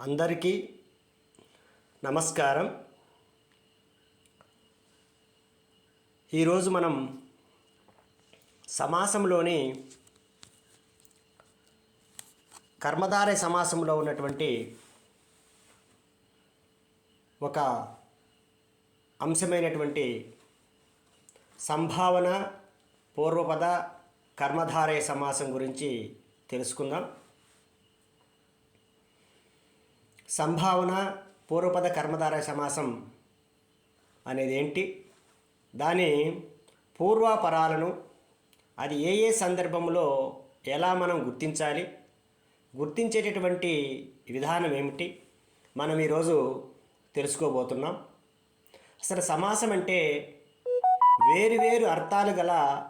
అందరికీ నమస్కారం. ఈరోజు మనం సమాసంలోని కర్మధారయ సమాసంలో ఉన్నటువంటి ఒక అంశమైనటువంటి సంభావన పూర్వపద కర్మధారయ సమాసం గురించి తెలుసుకుందాం. సంభావన పూర్వపద కర్మధార సమాసం అనేది ఏంటి? దాని పూర్వాపరాలను అది ఏ ఏ సందర్భంలో ఎలా మనం గుర్తించాలి? గుర్తించేటటువంటి విధానం ఏమిటి? మనం ఈరోజు తెలుసుకోబోతున్నాం. అసలు సమాసం అంటే వేరువేరు అర్థాలు గల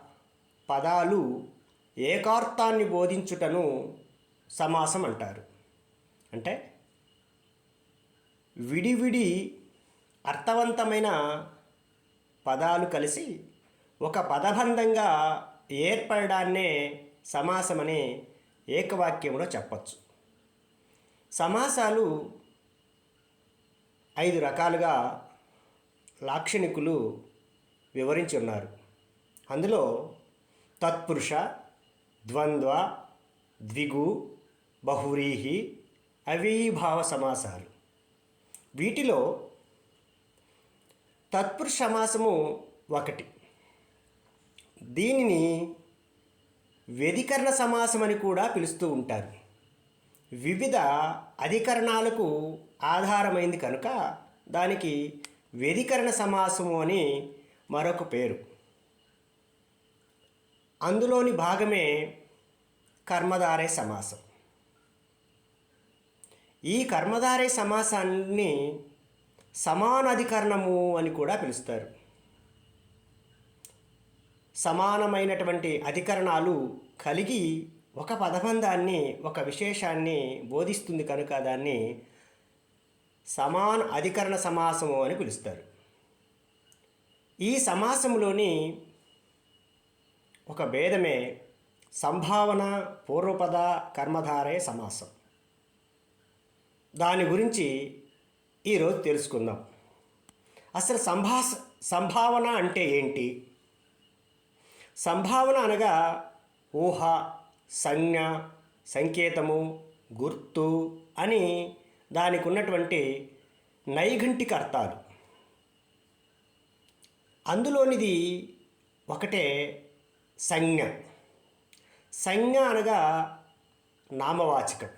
పదాలు ఏకార్థాన్ని బోధించుటను సమాసం అంటారు. అంటే విడివిడి అర్థవంతమైన పదాలు కలిసి ఒక పదబంధంగా ఏర్పడడాన్నే సమాసమని ఏకవాక్యంలో చెప్పచ్చు. సమాసాలు ఐదు రకాలుగా లాక్షణికులు వివరించి ఉన్నారు. అందులో తత్పురుష ద్వంద్వ ద్విగు బహురీహి అవీభావ సమాసాలు. వీటిలో తత్పురుష సమాసము ఒకటి. దీనిని వ్యధికరణ సమాసం అని కూడా పిలుస్తూ ఉంటారు. వివిధ అధికరణాలకు ఆధారమైంది కనుక దానికి వ్యధికరణ సమాసము అని మరొక పేరు. అందులోని భాగమే కర్మధారే సమాసం. ఈ కర్మధారే సమాసాన్ని సమానాధికరణము అని కూడా పిలుస్తారు. సమానమైనటువంటి అధికరణాలు కలిగి ఒక పదబంధాన్ని ఒక విశేషాన్ని బోధిస్తుంది కనుక దాన్ని సమాన అధికరణ సమాసము అని పిలుస్తారు. ఈ సమాసంలోని ఒక భేదమే సంభావన పూర్వపద కర్మధారే సమాసం. దాని గురించి ఈరోజు తెలుసుకుందాం. అసలు సంభాస సంభావన అంటే ఏంటి? సంభావన అనగా ఊహ సంజ్ఞ సంకేతము గుర్తు అని దానికి ఉన్నటువంటి నైఘంటిక అర్థాలు. అందులోనిది ఒకటే సంజ్ఞ. సంజ్ఞ అనగా నామవాచకం.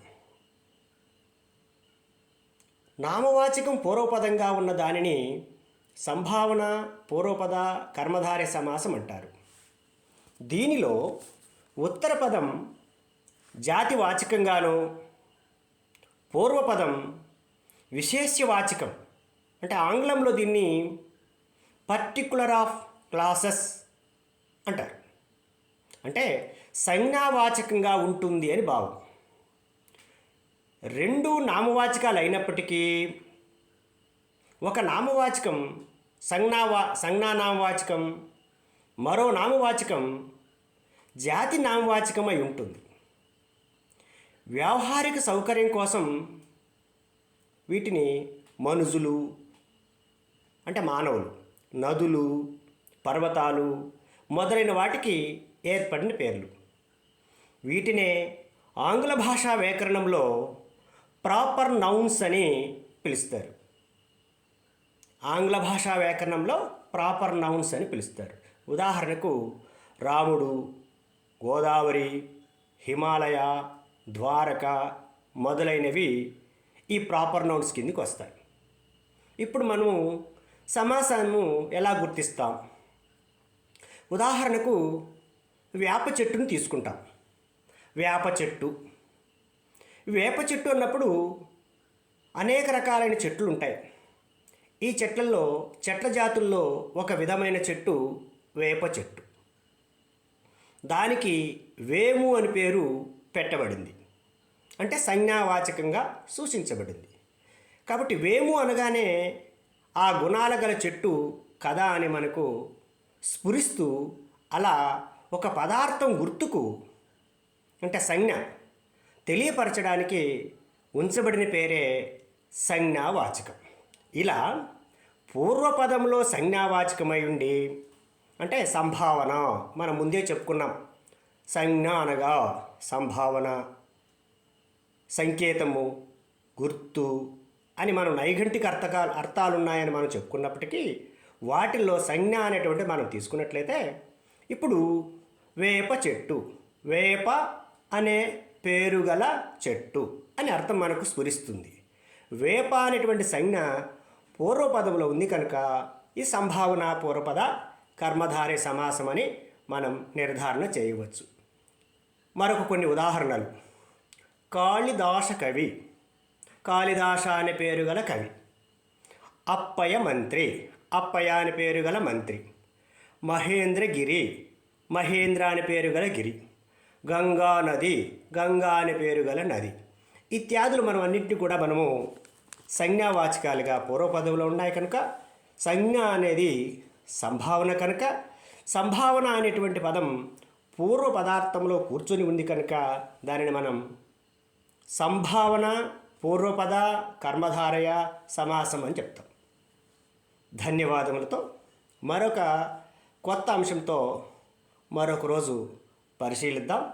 నామవాచకం పూర్వపదంగా ఉన్న దానిని సంభావన పూర్వపద కర్మధార్య సమాసం అంటారు. దీనిలో ఉత్తర పదం జాతివాచకంగాను పూర్వపదం విశేష్యవాచకం. అంటే ఆంగ్లంలో దీన్ని పర్టికులర్ ఆఫ్ క్లాసెస్ అంటారు. అంటే సంజ్ఞావాచకంగా ఉంటుంది అని భావం. రెండు నామవాచకాలు అయినప్పటికీ ఒక నామవాచకం సంజ్ఞావా సంజ్ఞానామవాచకం మరో నామవాచకం జాతి నామవాచకమై అయి ఉంటుంది. వ్యావహారిక సౌకర్యం కోసం వీటిని మనుజులు అంటే మానవులు నదులు పర్వతాలు మొదలైన వాటికి ఏర్పడిన పేర్లు. వీటినే ఆంగ్ల భాషా వ్యాకరణంలో ప్రాపర్ నౌన్స్ అని పిలుస్తారు. ఆంగ్ల భాషా వ్యాకరణంలో ప్రాపర్ నౌన్స్ అని పిలుస్తారు. ఉదాహరణకు రాముడు గోదావరి హిమాలయ ద్వారక మొదలైనవి ఈ ప్రాపర్ నౌన్స్ కిందకి వస్తాయి. ఇప్పుడు మనము సమాసాన్ని ఎలా గుర్తిస్తాం? ఉదాహరణకు వేప చెట్టును తీసుకుంటాం. వేప చెట్టు వేప చెట్టు అన్నప్పుడు అనేక రకాలైన చెట్లు ఉంటాయి ఈ చెట్లలో చెట్ల జాతుల్లో ఒక విధమైన చెట్టు వేప చెట్టు. దానికి వేము అని పేరు పెట్టబడింది. అంటే సంజ్ఞావాచకంగా సూచించబడింది. కాబట్టి వేము అనగానే ఆ గుణాల గల చెట్టు కదా అని మనకు స్ఫురిస్తూ అలా ఒక పదార్థం గుర్తుకు అంటే సంజ్ఞ తెలియపరచడానికి ఉంచబడిన పేరే సంజ్ఞావాచకం. ఇలా పూర్వపదంలో సంజ్ఞావాచకమై ఉండి అంటే సంభావన మనం ముందే చెప్పుకున్నాం. సంజ్ఞ అనగా సంభావన సంకేతము గుర్తు అని మనం నైఘంటిక అర్థకాలు అర్థాలున్నాయని మనం చెప్పుకున్నప్పటికీ వాటిల్లో సంజ్ఞ అనేటువంటి మనం తీసుకున్నట్లయితే ఇప్పుడు వేప చెట్టు వేప అనే పేరుగల చెట్టు అని అర్థం మనకు స్ఫురిస్తుంది. వేప అనేటువంటి సంజ్ఞ పూర్వపదంలో ఉంది కనుక ఈ సంభావన పూర్వపద కర్మధారే సమాసం అని మనం నిర్ధారణ చేయవచ్చు. మరొక కొన్ని ఉదాహరణలు. కాళిదాస కవి కాళిదాస అనే పేరు గల కవి అప్పయ మంత్రి అప్పయ అనే పేరు గల మంత్రి మహేంద్రగిరి మహేంద్ర అనే పేరు గల గిరి. గంగా నది గంగా అనే పేరు గల నది. ఇత్యాదులు మనం అన్నింటినీ కూడా మనము సంజ్ఞావాచకాలుగా పూర్వపదంలో ఉన్నాయి కనుక. సంజ్ఞ అనేది సంభావన కనుక. సంభావన అనేటువంటి పదం పూర్వ పదార్థంలో కూర్చొని ఉంది కనుక. దానిని మనం సంభావన పూర్వపద కర్మధారయ సమాసం అని చెప్తాం. ధన్యవాదములతో మరొక కొత్త అంశంతో మరొక రోజు பரிசீலித்தால்